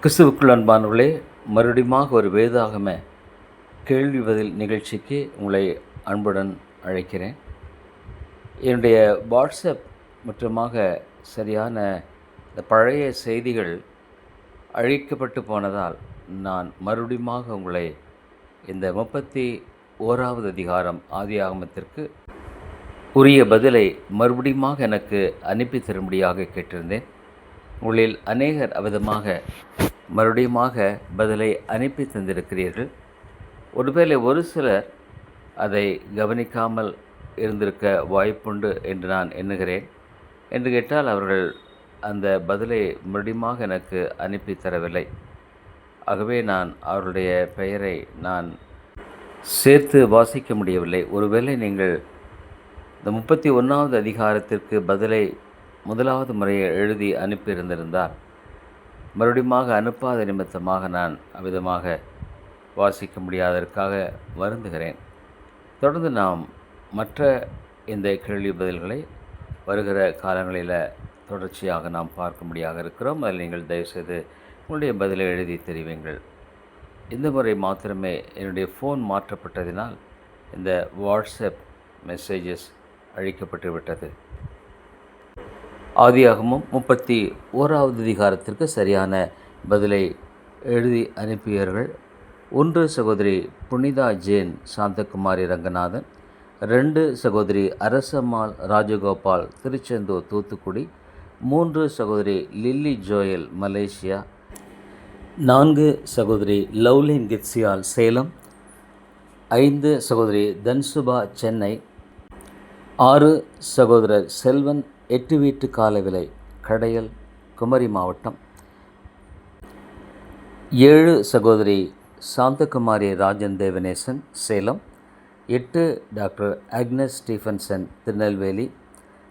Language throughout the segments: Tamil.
கிறிஸ்துவுக்குள் அன்பானவர்களே மறுபடியுமாக ஒரு வேதாகம கேள்வி பதில் நிகழ்ச்சிக்கு உங்களை அன்புடன் அழைக்கிறேன். என்னுடைய வாட்ஸ்அப் முற்றமாக சரியான இந்த பழைய செய்திகள் அழிக்கப்பட்டு போனதால் நான் மறுபடியுமாக உங்களை இந்த முப்பத்தி ஓராவது அதிகாரம் ஆதியாகமத்திற்கு உரிய பதிலை மறுபடியுமாக எனக்கு அனுப்பி தரும்படியாக கேட்டிருந்தேன். உங்களில் அநேகர் அவிதமாக மறுபடியுமாக பதிலை அனுப்பி தந்திருக்கிறீர்கள். ஒருவேளை ஒரு சிலர் அதை கவனிக்காமல் இருந்திருக்க வாய்ப்புண்டு என்று நான் எண்ணுகிறேன். என்று கேட்டால் அவர்கள் அந்த பதிலை மறுபடியுமாக எனக்கு அனுப்பி தரவில்லை. ஆகவே நான் அவருடைய பெயரை நான் சேர்த்து வாசிக்க முடியவில்லை. ஒருவேளை நீங்கள் இந்த முப்பத்தி ஒன்றாவது அதிகாரத்திற்கு பதிலை முதலாவது முறையை எழுதி அனுப்பியிருந்திருந்தால் மறுபடியுமாக அனுப்பாத நிமித்தமாக நான் அவ்விதமாக வாசிக்க முடியாததற்காக வருந்துகிறேன். தொடர்ந்து நாம் மற்ற இந்த கேள்வி பதில்களை வருகிற காலங்களில் தொடர்ச்சியாக நாம் பார்க்கும்படியாக இருக்கிறோம். அதில் நீங்கள் தயவுசெய்து உங்களுடைய பதிலை எழுதி தெரிவிங்கள். இந்த முறை மாத்திரமே என்னுடைய ஃபோன் மாற்றப்பட்டதினால் இந்த வாட்ஸ்அப் மெசேஜஸ் அழிக்கப்பட்டு விட்டது. ஆதியாகமும் முப்பத்தி ஓராவது அதிகாரத்திற்கு சரியான பதிலை எழுதி அனுப்பியவர்கள் ஒன்று சகோதரி புனிதா ஜேன் சாந்தகுமாரி ரங்கநாதன் ரெண்டு சகோதரி அரசம்மாள் ராஜகோபால் திருச்செந்தூர் தூத்துக்குடி மூன்று சகோதரி லில்லி ஜோயல் மலேசியா நான்கு சகோதரி லவ்லின் கிட்சியால் சேலம் ஐந்து சகோதரி தன்சுபா சென்னை ஆறு சகோதரர் செல்வன் எட்டு வீட்டு கால விலை கடையல் குமரி மாவட்டம். ஏழு சகோதரி சாந்தகுமாரி ராஜன் தேவநேசன் சேலம். எட்டு டாக்டர் அக்னஸ் ஸ்டீஃபன்சன் திருநெல்வேலி.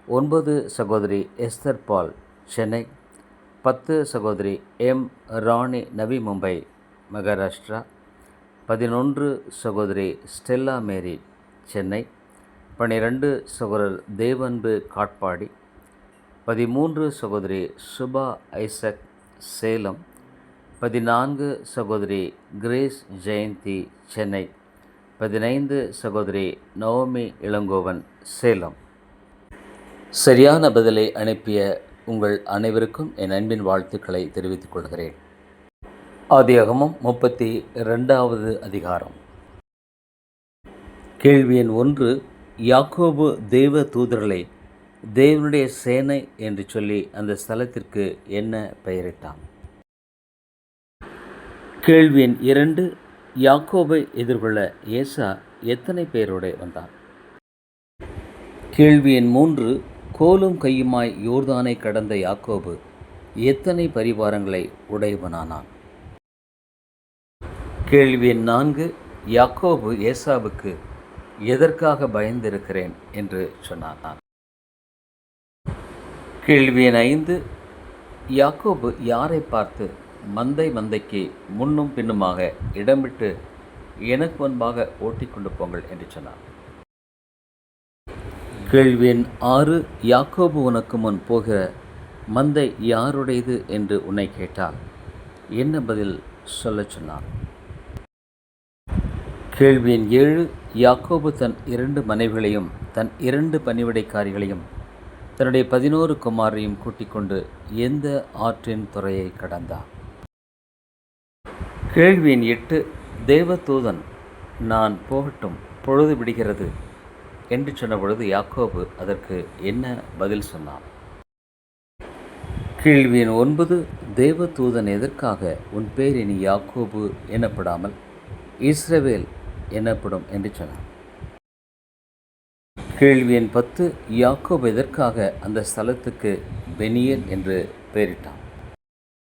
ஒன்பது சகோதரி எஸ்தர் பால் சென்னை. பத்து சகோதரி எம். ராணி நவி மும்பை மகாராஷ்டிரா. பதினொன்று சகோதரி ஸ்டெல்லா மேரி சென்னை. பனிரெண்டு சகோதரர் தேவன்பு காட்பாடி. பதிமூன்று சகோதரி சுபா ஐசக் சேலம். பதினான்கு சகோதரி கிரேஸ் ஜெயந்தி சென்னை. பதினைந்து சகோதரி நவமி இளங்கோவன் சேலம். சரியான பதிலை அனுப்பிய உங்கள் அனைவருக்கும் என் அன்பின் வாழ்த்துக்களை தெரிவித்துக் கொள்கிறேன். ஆதியாகமும் முப்பத்தி ரெண்டாவது அதிகாரம். கேள்வி எண் ஒன்று யாக்கோபு தேவ தூதர்களை தேவனுடைய சேனை என்று சொல்லி அந்த ஸ்தலத்திற்கு என்ன பெயரிட்டான்? கேள்வி எண் இரண்டு யாக்கோபை எதிர்கொள்ள ஏசா எத்தனை பேரோடு வந்தான்? கேள்வி எண் மூன்று கோலும் கையுமாய் யோர்தானை கடந்த யாக்கோபு எத்தனை பரிவாரங்களை உடையவனானான்? கேள்வி நான்கு யாக்கோபு ஏசாவுக்கு எதற்காக பயந்திருக்கிறேன் என்று சொன்னான் கேள்வி எண் ஐந்து யாக்கோபு யாரை பார்த்து மந்தை மந்தைக்கு முன்னும் பின்னுமாக இடமிட்டு எனக்கு முன்பாக ஓட்டிக்கொண்டு போங்கள் என்று சொன்னார் கேள்வி எண் ஆறு யாக்கோபு உனக்கு முன் போகிற மந்தை யாருடையது என்று உன்னை கேட்டால் என்ன பதில் சொல்லச் சொன்னார்? கேள்வி எண் ஏழு யாக்கோபு தன் இரண்டு மனைவிகளையும் தன் இரண்டு பணிவிடைக்காரிகளையும் தன்னுடைய பதினோரு குமாரையும் கூட்டிக் கொண்டு எந்த ஆற்றின் துறையை கடந்தார்? கேள்வி எண் எட்டு தேவதூதன் நான் போகட்டும் பொழுது விடுகிறது. என்று சொன்ன பொழுது யாக்கோபு அதற்கு என்ன பதில் சொன்னான் கேள்வியின் ஒன்பது தேவதூதன் எதற்காக உன் பேர் இனி யாக்கோபு எனப்படாமல் இஸ்ரவேல் எனப்படும் என்று சொன்னான் கேள்வி எண் பத்து யாக்கோபு எதற்காக அந்த ஸ்தலத்துக்கு பெனியன் என்று பெயரிட்டான்?